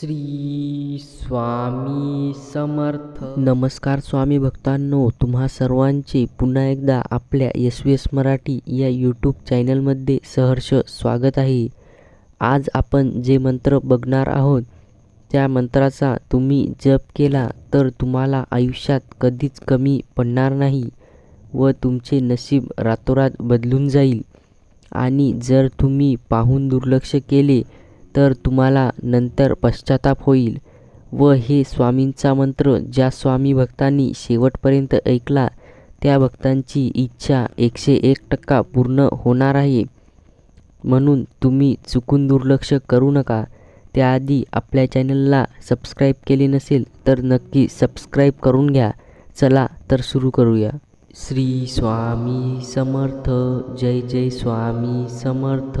श्री स्वामी समर्थ. नमस्कार स्वामी भक्तांनो तुम्हा सर्वांचे पुन्हा एकदा आपल्या एस व्ही एस मराठी या यूट्यूब चॅनलमध्ये सहर्ष स्वागत आहे. आज आपण जे मंत्र बघणार आहोत त्या मंत्राचा तुम्ही जप केला तर तुम्हाला आयुष्यात कधीच कमी पडणार नाही व तुमचे नशीब रातोरात बदलून जाईल. आणि जर तुम्ही पाहून दुर्लक्ष केले तर तुम्हाला नंतर पश्चाताप होईल. व हे स्वामींचा मंत्र ज्या स्वामी भक्तांनी शेवटपर्यंत ऐकला त्या भक्तांची इच्छा एकशे एक टक्का पूर्ण होणार आहे. म्हणून तुम्ही चुकून दुर्लक्ष करू नका. त्याआधी आपल्या चॅनलला सबस्क्राईब केले नसेल तर नक्की सबस्क्राईब करून घ्या. चला तर सुरू करूया. श्री स्वामी समर्थ. जय जय स्वामी समर्थ.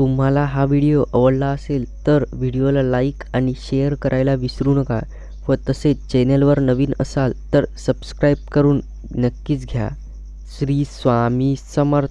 तुम्हाला हा व्हिडिओ आवडला असेल तर व्हिडिओला लाईक आणि शेअर करायला विसरू नका व तसेच चॅनेलवर नवीन असाल तर सबस्क्राईब करून नक्कीच घ्या. श्री स्वामी समर्थ.